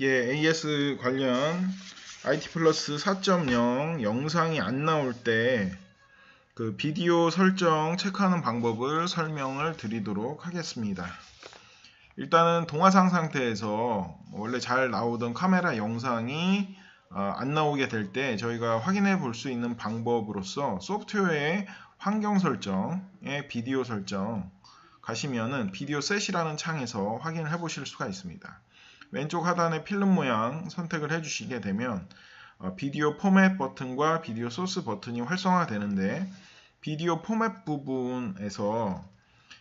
예, AS 관련 IT 플러스 4.0 영상이 안 나올 때 그 비디오 설정 체크하는 방법을 설명을 드리도록 하겠습니다. 일단은 동화상 상태에서 원래 잘 나오던 카메라 영상이 어, 안 나오게 될 때 저희가 확인해 볼 수 있는 방법으로서 소프트웨어의 환경 설정의 비디오 설정 가시면은 비디오 셋이라는 창에서 확인을 해 보실 수가 있습니다. 왼쪽 하단의 필름 모양 선택을 해주시게 되면 어, 비디오 포맷 버튼과 비디오 소스 버튼이 활성화되는데 비디오 포맷 부분에서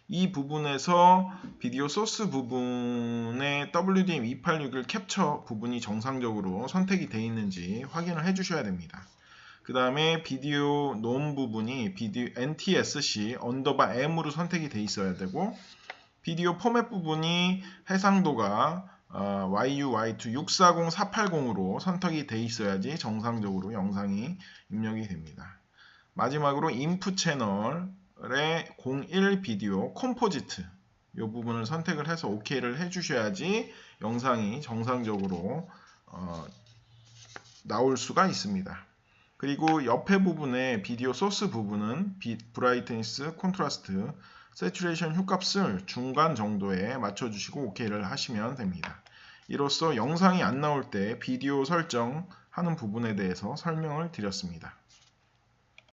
이 부분에서 비디오 소스 부분의 WDM286을 캡처 부분이 정상적으로 선택이 되어 있는지 확인을 해 주셔야 됩니다. 그 다음에 비디오 논 부분이 비디오 NTSC 언더바 M으로 선택이 되어 있어야 되고 비디오 포맷 부분이 해상도가 어, YU, Y2, 640, 480으로 선택이 돼 있어야지 정상적으로 영상이 입력이 됩니다. 마지막으로 인풋 채널의 01 비디오 컴포지트 이 부분을 선택을 해서 OK를 해주셔야지 영상이 정상적으로 어, 나올 수가 있습니다. 그리고 옆에 부분에 비디오 소스 부분은 비, 브라이트니스, 콘트라스트, 세츄레이션 효값을 중간 정도에 맞춰주시고 OK를 하시면 됩니다. 이로써 영상이 안 나올 때 비디오 설정하는 부분에 대해서 설명을 드렸습니다.